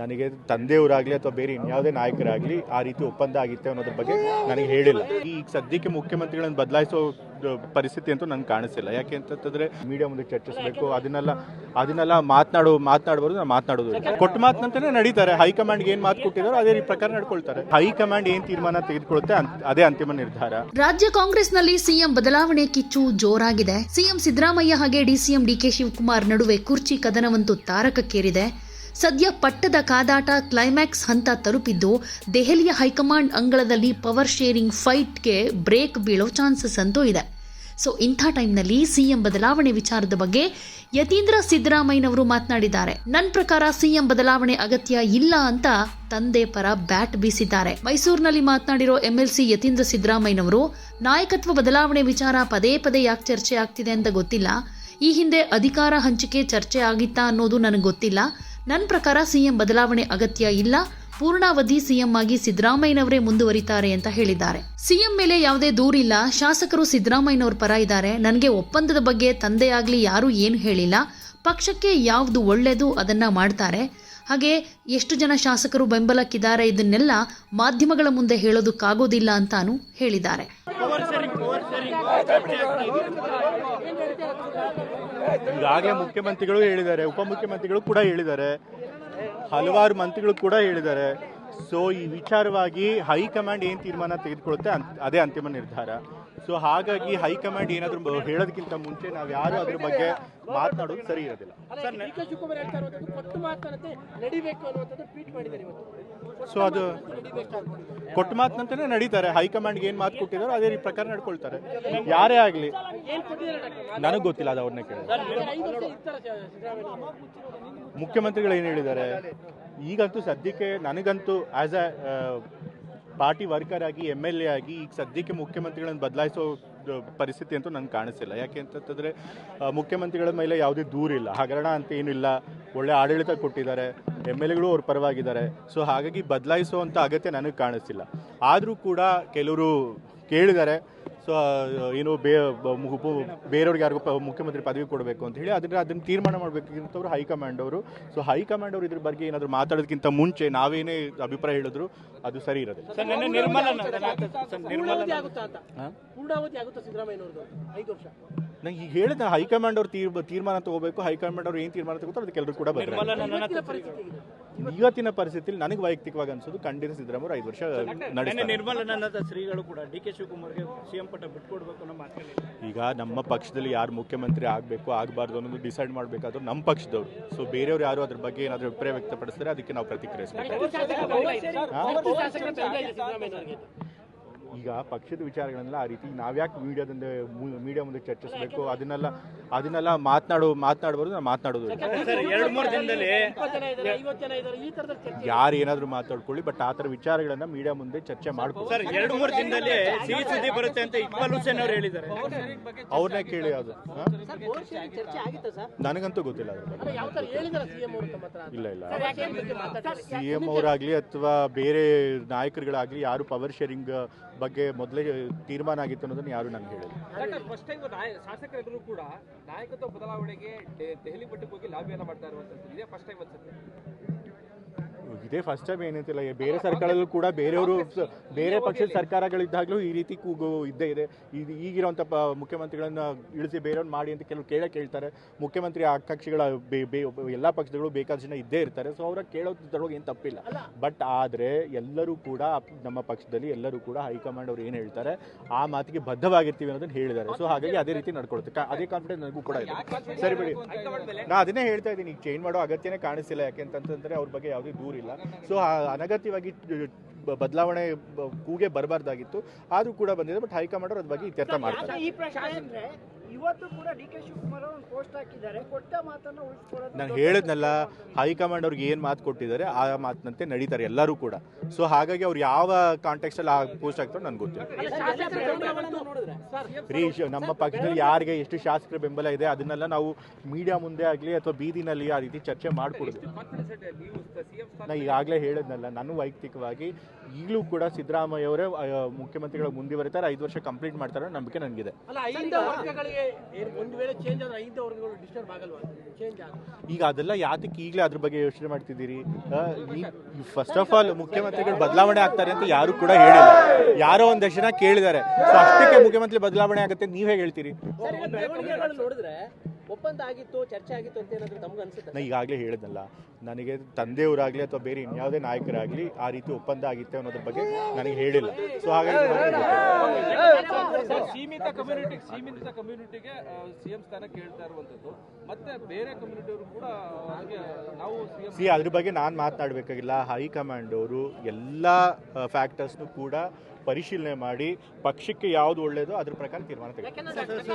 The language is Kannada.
ನನಗೆ ತಂದೆಯವರಾಗಲಿ ಅಥವಾ ಬೇರೆ ಇನ್ಯಾವುದೇ ನಾಯಕರಾಗಲಿ ಆ ರೀತಿ ಒಪ್ಪಂದ ಆಗಿತ್ತೆ ಅನ್ನೋದ್ರ ಬಗ್ಗೆ ನನಗೆ ಹೇಳಿಲ್ಲ. ಈಗ ಸದ್ಯಕ್ಕೆ ಮುಖ್ಯಮಂತ್ರಿಗಳನ್ನು ಬದಲಾಯಿಸೋ ಪರಿಸ್ಥಿತಿ ಅಂತೂ ನನಗೆ ಕಾಣಿಸಿಲ್ಲ. ಯಾಕೆ ಅಂತಂತಂದ್ರೆ ಮೀಡಿಯಾ ಮುಂದೆ ಚರ್ಚಿಸಬೇಕು, ಅದನ್ನೆಲ್ಲ ಅದನ್ನೆಲ್ಲ ಮಾತನಾಡೋ, ಮಾತನಾಡಬಾರ್ದು, ನಾನು ಮಾತನಾಡೋದು ಕೊಟ್ಟು ಮಾತನಂತಾನೆ ನಡೀತಾರೆ. ಹೈಕಮಾಂಡ್ಗೆ ಏನು ಮಾತು ಕೊಟ್ಟಿದ್ದಾರೋ ಅದೇ ಪ್ರಕಾರ ನಡ್ಕೊಳ್ತಾರೆ. ಹೈಕಮಾಂಡ್ ಏನು ತೀರ್ಮಾನ ತೆಗೆದುಕೊಳ್ಳುತ್ತೆ ಅದೇ ಅಂತಿಮ ನಿರ್ಧಾರ. ರಾಜ್ಯ ಕಾಂಗ್ರೆಸ್ನಲ್ಲಿ ಸಿಎಂ ಬದಲಾವಣೆ ಕಿಚ್ಚು ಜೋರಾಗಿದೆ. ಸಿಎಂ ಸಿದ್ದರಾಮಯ್ಯ ಹಾಗೆ ಡಿಸಿಎಂ ಡಿಕೆ ಶಿವಕುಮಾರ್ ನಡುವೆ ಕುರ್ಚಿ ಕದನವಂತೂ ತಾರಕಕ್ಕೇರಿದೆ. ಸದ್ಯ ಪಟ್ಟದ ಕಾದಾಟ ಕ್ಲೈಮ್ಯಾಕ್ಸ್ ಹಂತ ತಲುಪಿದ್ದು, ದೆಹಲಿಯ ಹೈಕಮಾಂಡ್ ಅಂಗಳದಲ್ಲಿ ಪವರ್ ಶೇರಿಂಗ್ ಫೈಟ್ಗೆ ಬ್ರೇಕ್ ಬೀಳೋ ಚಾನ್ಸಸ್ ಅಂತೂ ಇದೆ. ಸೊ ಇಂಥ ಟೈಮ್ನಲ್ಲಿ ಸಿಎಂ ಬದಲಾವಣೆ ವಿಚಾರದ ಬಗ್ಗೆ ಯತೀಂದ್ರ ಸಿದ್ದರಾಮಯ್ಯನವರು ಮಾತನಾಡಿದ್ದಾರೆ. ನನ್ನ ಪ್ರಕಾರ ಸಿಎಂ ಬದಲಾವಣೆ ಅಗತ್ಯ ಇಲ್ಲ ಅಂತ ತಂದೆ ಪರ ಬ್ಯಾಟ್ ಬೀಸಿದ್ದಾರೆ. ಮೈಸೂರಿನಲ್ಲಿ ಮಾತನಾಡಿರೋ ಎಂಎಲ್ಸಿ ಯತೀಂದ್ರ ಸಿದ್ದರಾಮಯ್ಯನವರು, ನಾಯಕತ್ವ ಬದಲಾವಣೆ ವಿಚಾರ ಪದೇ ಪದೇ ಯಾಕೆ ಚರ್ಚೆ ಆಗ್ತಿದೆ ಅಂತ ಗೊತ್ತಿಲ್ಲ? ಈ ಹಿಂದೆ ಅಧಿಕಾರ ಹಂಚಿಕೆ ಚರ್ಚೆ ಆಗಿತ್ತಾ ಅನ್ನೋದು ನನಗೆ ಗೊತ್ತಿಲ್ಲ. ನನ್ನ ಪ್ರಕಾರ ಸಿಎಂ ಬದಲಾವಣೆ ಅಗತ್ಯ ಇಲ್ಲ. ಪೂರ್ಣಾವಧಿ ಸಿಎಂ ಆಗಿ ಸಿದ್ದರಾಮಯ್ಯನವರೇ ಮುಂದುವರಿತಾರೆ ಅಂತ ಹೇಳಿದ್ದಾರೆ. ಸಿಎಂ ಮೇಲೆ ಯಾವುದೇ ದೂರಿಲ್ಲ. ಶಾಸಕರು ಸಿದ್ದರಾಮಯ್ಯನವ್ರ ಪರ ಇದ್ದಾರೆ. ನನಗೆ ಒಪ್ಪಂದದ ಬಗ್ಗೆ ತಂದೆಯಾಗ್ಲಿ ಯಾರೂ ಏನು ಹೇಳಿಲ್ಲ. ಪಕ್ಷಕ್ಕೆ ಯಾವುದು ಒಳ್ಳೆಯದು ಅದನ್ನು ಮಾಡ್ತಾರೆ. ಹಾಗೆ ಎಷ್ಟು ಜನ ಶಾಸಕರು ಬೆಂಬಲಕ್ಕಿದ್ದಾರೆ ಇದನ್ನೆಲ್ಲ ಮಾಧ್ಯಮಗಳ ಮುಂದೆ ಹೇಳೋದಕ್ಕಾಗೋದಿಲ್ಲ ಅಂತಾನು ಹೇಳಿದ್ದಾರೆ. ಈಗಾಗಲೇ ಮುಖ್ಯಮಂತ್ರಿಗಳು ಹೇಳಿದ್ದಾರೆ ಉಪಮುಖ್ಯಮಂತ್ರಿಗಳು ಕೂಡ ಹೇಳಿದ್ದಾರೆ ಹಲವಾರು ಮಂತ್ರಿಗಳು ಕೂಡ ಹೇಳಿದ್ದಾರೆ. ಸೊ ಈ ವಿಚಾರವಾಗಿ ಹೈಕಮಾಂಡ್ ಏನು ತೀರ್ಮಾನ ತೆಗೆದುಕೊಳ್ಳುತ್ತೆ ಅಂತ್- ಅದೇ ಅಂತಿಮ ನಿರ್ಧಾರ. ಸೊ ಹಾಗಾಗಿ ಹೈಕಮಾಂಡ್ ಏನಾದರೂ ಹೇಳೋದಕ್ಕಿಂತ ಮುಂಚೆ ನಾವು ಯಾರು ಅದ್ರ ಬಗ್ಗೆ ಮಾತನಾಡೋದು ಸರಿ ಇರೋದಿಲ್ಲ. ಸೊ ಅದು ಕೊಟ್ಟ ಮಾತಿನಂತೆ ನಡೀತಾರೆ. ಹೈಕಮಾಂಡ್ ಏನು ಮಾತು ಕೊಟ್ಟಿದ್ದಾರೆ ಅದೇ ರೀತಿ ಪ್ರಕಾರ ನಡ್ಕೊಳ್ತಾರೆ. ಯಾರೇ ಆಗಲಿ. ನನಗೆ ಗೊತ್ತಿಲ್ಲ, ಅದು ಅವ್ರನ್ನ ಕೇಳಿ ಮುಖ್ಯಮಂತ್ರಿಗಳು ಏನು ಹೇಳಿದ್ದಾರೆ? ಈಗಂತೂ ಸದ್ಯಕ್ಕೆ ನನಗಂತೂ ಆಸ್ ಅ ಪಾರ್ಟಿ ವರ್ಕರ್ ಆಗಿ ಎಂ ಎಲ್ ಎ ಆಗಿ, ಈಗ ಸದ್ಯಕ್ಕೆ ಮುಖ್ಯಮಂತ್ರಿಗಳನ್ನು ಬದಲಾಯಿಸೋ ಪರಿಸ್ಥಿತಿ ಅಂತೂ ನನಗೆ ಕಾಣಿಸಿಲ್ಲ. ಯಾಕೆ ಅಂತಂತಂದರೆ ಮುಖ್ಯಮಂತ್ರಿಗಳ ಮೇಲೆ ಯಾವುದೇ ದೂರಿಲ್ಲ ಹಗರಣ ಅಂತ ಏನಿಲ್ಲ ಒಳ್ಳೆ ಆಡಳಿತ ಕೊಟ್ಟಿದ್ದಾರೆ. ಎಂ ಎಲ್ ಎಗಳು ಅವ್ರ ಪರವಾಗಿದ್ದಾರೆ. ಸೊ, ಹಾಗಾಗಿ ಬದಲಾಯಿಸುವಂಥ ಅಗತ್ಯ ನನಗೆ ಕಾಣಿಸಿಲ್ಲ ಆದರೂ ಕೂಡ ಕೆಲವರು ಕೇಳಿದ್ದಾರೆ ಸೊ ಏನು ಬೇ ಬೇರೆಯವ್ರಿಗೆ ಯಾರಿಗೂ ಪ- ಮುಖ್ಯಮಂತ್ರಿ ಪದವಿ ಕೊಡಬೇಕು ಅಂತ ಹೇಳಿ ಅದನ್ನ ಅದನ್ನು ತೀರ್ಮಾನ ಮಾಡಬೇಕಿಂತವ್ರು ಹೈಕಮಾಂಡ್ ಅವರು. ಸೊ ಹೈಕಮಾಂಡ್ ಅವರು ಇದ್ರ ಬಗ್ಗೆ ಏನಾದರೂ ಮಾತಾಡೋದಕ್ಕಿಂತ ಮುಂಚೆ ನಾವೇನೇ ಅಭಿಪ್ರಾಯ ಹೇಳಿದ್ರು ಅದು ಸರಿ ಇರೋದಿಲ್ಲ. ಪೂರ್ಣಾವಧಿ ನಂಗೆ ಈಗ ಹೇಳಿದ ಹೈಕಮಾಂಡ್ ಅವ್ರು ತೀರ್ ತೀರ್ಮಾನ ತಗೋಬೇಕು ಹೈಕಮಾಂಡ್ ಅವ್ರು ಏನು ತೀರ್ಮಾನ ತಗೋತಾರೆ ಅದಕ್ಕೆ ಎಲ್ಲರೂ ಕೂಡ ಬದಲಾಯಿಸ್ತಾರೆ. ಇವತ್ತಿನ ಪರಿಸ್ಥಿತಿಯಲ್ಲಿ ನನಗೆ ವೈಯಕ್ತಿಕವಾಗಿ ಅನ್ಸೋದು ಖಂಡಿತ ಸಿದ್ದರಾಮಯ್ಯ ಐದು ವರ್ಷ ನಿರ್ಮಲಾನಂದ ಶ್ರೀಗಳು ಕೂಡ ಡಿ ಕೆ ಶಿವಕುಮಾರ್ಗೆ ಸಿಎಂ ಪಟ್ಟ ಬಿಟ್ಕೊಡ್ಬೇಕು ನಮ್ಮ ಈಗ ನಮ್ಮ ಪಕ್ಷದಲ್ಲಿ ಯಾರು ಮುಖ್ಯಮಂತ್ರಿ ಆಗಬೇಕು ಆಗಬಾರ್ದು ಅನ್ನೋದು ಡಿಸೈಡ್ ಮಾಡಬೇಕಾದ್ರು ನಮ್ಮ ಪಕ್ಷದವರು ಸೊ ಬೇರೆಯವ್ರು ಯಾರು ಅದ್ರ ಬಗ್ಗೆ ಏನಾದರೂ ಅಭಿಪ್ರಾಯ ವ್ಯಕ್ತಪಡಿಸಿದ್ರೆ ಅದಕ್ಕೆ ನಾವು ಪ್ರತಿಕ್ರಿಯಿಸಬೇಕು ಈಗ ಪಕ್ಷದ ವಿಚಾರಗಳನ್ನೆಲ್ಲ ಆ ರೀತಿ ನಾವ್ಯಾಕೆ ಮೀಡಿಯಾದಿಂದ ಮೀಡಿಯಾ ಮುಂದೆ ಚರ್ಚಿಸಬೇಕು ಅದನ್ನೆಲ್ಲ ಅದನ್ನೆಲ್ಲ ಮಾತನಾಡು ಮಾತನಾಡಬಾರ್ದು ನಾನು ಮಾತನಾಡೋದು ಸರ್ ಎರಡು ಮೂರು ದಿನದಲ್ಲಿ ಇಪ್ಪತ್ತು ಜನ ಇದ್ದಾರೆ ಐವತ್ತು ಜನ ಇದ್ದಾರೆ ಈ ತರದ ಚರ್ಚೆ ಯಾರು ಏನಾದರೂ ಮಾತಾಡ್ಕೊಳ್ಳಿ ಬಟ್ ಆ ಥರ ವಿಚಾರಗಳನ್ನ ಮೀಡಿಯಾ ಮುಂದೆ ಚರ್ಚೆ ಮಾಡ್ಬೋದು ಸರ್ ಎರಡು ಮೂರು ದಿನದಲ್ಲಿ ಸಿಹಿ ಸುದ್ದಿ ಬರುತ್ತೆ ಅಂತ ಇಕ್ಬಾಲ್ ಹುಸೇನ್ ಅವರು ಹೇಳಿದ್ದಾರೆ. ಅವ್ರನ್ನೇ ಕೇಳಿ ಅದು. ಸರ್ ಚರ್ಚೆ ಆಗಿತ್ತಾ ಸರ್? ನನಗಂತೂ ಗೊತ್ತಿಲ್ಲ ಇಲ್ಲ ಇಲ್ಲ? ಸಿ ಎಂ ಅವರಾಗಲಿ ಅಥವಾ ಬೇರೆ ನಾಯಕರುಗಳಾಗಲಿ ಯಾರು ಪವರ್ ಶೇರಿಂಗ್ ಬಗ್ಗೆ ಮೊದಲೇ ತೀರ್ಮಾನ ಆಗಿತ್ತು ಅನ್ನೋದನ್ನ ಯಾರು ನನಗೆ ಹೇಳಿಲ್ಲ. ಫಸ್ಟ್ ಟೈಮ್ ಶಾಸಕರೆಲ್ಲರೂ ಕೂಡ ನಾಯಕತ್ವ ಬದಲಾವಣೆಗೆ ದೆಹಲಿ ಮಟ್ಟಕ್ಕೆ ಹೋಗಿ ಲಾಬಿಯನ್ನ ಮಾಡ್ತಾ ಇರುವಂತದ್ದು. ಇದೇ ಫಸ್ಟ್ ಟೈಮ್ ಅನ್ಸುತ್ತೆ. ಇದೇ ಫಸ್ಟ್ ಟೈಮ್ ಏನಂತಿಲ್ಲ ಬೇರೆ ಸರ್ಕಾರದಲ್ಲೂ ಕೂಡ ಬೇರೆಯವರು ಬೇರೆ ಪಕ್ಷದ ಸರ್ಕಾರಗಳಿದ್ದಾಗಲೂ ಈ ರೀತಿ ಕೂಗು ಇದ್ದೇ ಇದೆ. ಇದು ಈಗಿರುವಂಥ ಪ ಮುಖ್ಯಮಂತ್ರಿಗಳನ್ನ ಇಳಿಸಿ ಬೇರೆಯವ್ರು ಮಾಡಿ ಅಂತ ಕೆಲವು ಕೇಳೇ ಕೇಳ್ತಾರೆ. ಮುಖ್ಯಮಂತ್ರಿ ಆ ಕಕ್ಷಿಗಳ ಬೇ ಬೇ ಎಲ್ಲ ಪಕ್ಷಗಳು ಬೇಕಾದ ಜನ ಇದ್ದೇ ಇರ್ತಾರೆ. ಸೊ ಅವ್ರ ಕೇಳೋದ್ರೊಳಗೆ ಏನು ತಪ್ಪಿಲ್ಲ. ಬಟ್ ಆದರೆ ಎಲ್ಲರೂ ಕೂಡ ನಮ್ಮ ಪಕ್ಷದಲ್ಲಿ ಎಲ್ಲರೂ ಕೂಡ ಹೈಕಮಾಂಡ್ ಅವ್ರು ಏನು ಹೇಳ್ತಾರೆ ಆ ಮಾತಿಗೆ ಬದ್ಧವಾಗಿರ್ತೀವಿ ಅನ್ನೋದನ್ನ ಹೇಳಿದ್ದಾರೆ. ಸೊ ಹಾಗಾಗಿ ಅದೇ ರೀತಿ ನಡ್ಕೊಳುತ್ತೆ. ಅದೇ ಕಾನ್ಫಿಡೆನ್ಸ್ ನನಗೂ ಕೂಡ ಇದೆ. ಸರಿ ಬಿಡಿ. ನಾ ಅದನ್ನೇ ಹೇಳ್ತಾ ಇದ್ದೀನಿ. ಈಗ ಚೇಂಜ್ ಮಾಡೋ ಅಗತ್ಯನೇ ಕಾಣಿಸ್ತಿಲ್ಲ. ಯಾಕೆ ಅಂತಂತಂದ್ರೆ ಅವ್ರ ಬಗ್ಗೆ ಯಾವುದೇ ದೂರ ಇಲ್ಲ ಸೊ ಅನಗತ್ಯವಾಗಿ ಬದಲಾವಣೆ ಕೂಗೆ ಬರಬಾರ್ದಾಗಿತ್ತು. ಆದರೂ ಕೂಡ ಬಂದಿದೆ ಬಟ್ ಹೈಕಮಾಂಡ್ ಅದ್ರ ಬಗ್ಗೆ ಇತ್ಯರ್ಥ ಮಾಡ್ತಾರೆ. ಇವತ್ತು ಕೂಡ ಡಿ ಕೆ ಶಿವಕುಮಾರ್ ಅವರು ಒಂದು ಪೋಸ್ಟ್ ಹಾಕಿದ್ದಾರೆ. ಕೊಟ್ಟ ಮಾತನ್ನ ಉಳಿಸ್ಕೊಳ್ಳೋದು ನಾನು ಹೇಳಿದ್ನಲ್ಲ ಹೈಕಮಾಂಡ್ ಅವ್ರಿಗೆ ಏನು ಮಾತು ಕೊಟ್ಟಿದ್ದಾರೆ ಆ ಮಾತಿನಂತೆ ನಡೀತಾರೆ ಎಲ್ಲರೂ ಕೂಡ. ಸೊ ಹಾಗಾಗಿ ಅವ್ರು ಯಾವ ಕಾಂಟೆಕ್ಸ್ಟಲ್ಲಿ ಆ ಪೋಸ್ಟ್ ಆಗ್ತಾರೋ ನನಗೆ ಗೊತ್ತಿಲ್ಲ. ರೀ ಶ- ನಮ್ಮ ಪಕ್ಷದಲ್ಲಿ ಯಾರಿಗೆ ಎಷ್ಟು ಶಾಸಕರ ಬೆಂಬಲ ಇದೆ ಅದನ್ನೆಲ್ಲ ನಾವು ಮೀಡಿಯಾ ಮುಂದೆ ಆಗಲಿ ಅಥವಾ ಬೀದಿನಲ್ಲಿ ಆ ರೀತಿ ಚರ್ಚೆ ಮಾಡಿಕೊಡೋದು. ನಾ ಈಗಾಗಲೇ ಹೇಳಿದ್ನಲ್ಲ ನಾನು ವೈಯಕ್ತಿಕವಾಗಿ ಈಗಲೂ ಕೂಡ ಸಿದ್ದರಾಮಯ್ಯ ಅವರೇ ಮುಂದೆ ಬರೀತಾರೆ ಐದು ವರ್ಷ ಕಂಪ್ಲೀಟ್ ಮಾಡ್ತಾರೆ ಅನ್ನೋ ನಂಬಿಕೆ ನನಗಿದೆ. ಅಲ್ಲ ಐದು ವರ್ಗಗಳಿಗೆ ಏನ್ ಒಂದ್ ವೇಳೆ ಚೇಂಜ್ ಆದ್ರೆ ಐದು ವರ್ಗಗಳು ಡಿಸ್ಟರ್ಬ್ ಆಗಲ್ವಾ? ಚೇಂಜ್ ಆಗ ಈಗ ಅದೆಲ್ಲ ಯಾತಕ್ಕೆ ಈಗಲೇ ಅದ್ರ ಬಗ್ಗೆ ಯೋಚನೆ ಮಾಡ್ತಿದ್ದೀರಿ? ಫಸ್ಟ್ ಆಫ್ ಆಲ್ ಮುಖ್ಯಮಂತ್ರಿಗಳು ಬದಲಾವಣೆ ಆಗ್ತಾರೆ ಅಂತ ಯಾರು ಕೂಡ ಹೇಳಿಲ್ಲ. ಯಾರೋ ಒಂದಷ್ಟು ಜನ ಕೇಳಿದ್ದಾರೆ. ಸೊ ಅಷ್ಟಕ್ಕೆ ಮುಖ್ಯಮಂತ್ರಿ ಬದಲಾವಣೆ ಆಗುತ್ತೆ ನೀವ್ ಹೇಗೆ ಹೇಳ್ತೀರಿ? ನೋಡಿದ್ರೆ ಒಪ್ಪಂದ ಆಗಿತ್ತು ಚರ್ಚೆ ಆಗಿತ್ತು ಅಂತ ಏನಾದ್ರು ತಮ್ಗೆ ಅನ್ಸುತ್ತೆ ನಾ ಈಗಾಗಲೇ ಹೇಳಿದ್ನಲ್ಲ ನನಗೆ ತಂದೆಯವರಾಗಲಿ ಅಥವಾ ಬೇರೆ ಇನ್ಯಾವುದೇ ನಾಯಕರಾಗಲಿ ಆ ರೀತಿ ಒಪ್ಪಂದ ಆಗಿತ್ತೆ ಅನ್ನೋದ್ರ ಬಗ್ಗೆ ನನಗೆ ಹೇಳಿಲ್ಲ. ಸೊ ಹಾಗಾಗಿ ಸೀಮಿತ ಕಮ್ಯುನಿಟಿ ಸೀಮಿತ ಕಮ್ಯುನಿಟಿಗೆ ಸಿಎಂ ಸ್ಥಾನ ಕೇಳ್ತಾ ಇರುವಂತದ್ದು ಮತ್ತೆ ಬೇರೆ ಕಮ್ಯುನಿಟಿಯವರು ಕೂಡ ಹಾಗೆ ನಾವು ಸಿ ಅದ್ರ ಬಗ್ಗೆ ನಾನು ಮಾತನಾಡಬೇಕಾಗಿಲ್ಲ. ಹೈಕಮಾಂಡ್ ಅವರು ಎಲ್ಲ ಫ್ಯಾಕ್ಟರ್ಸ್ನು ಕೂಡ ಪರಿಶೀಲನೆ ಮಾಡಿ ಪಕ್ಷಕ್ಕೆ ಯಾವುದು ಒಳ್ಳೆಯದು ಅದ್ರ ಪ್ರಕಾರ ತೀರ್ಮಾನ ತೆಗೆದುಕೊಳ್ಳಿ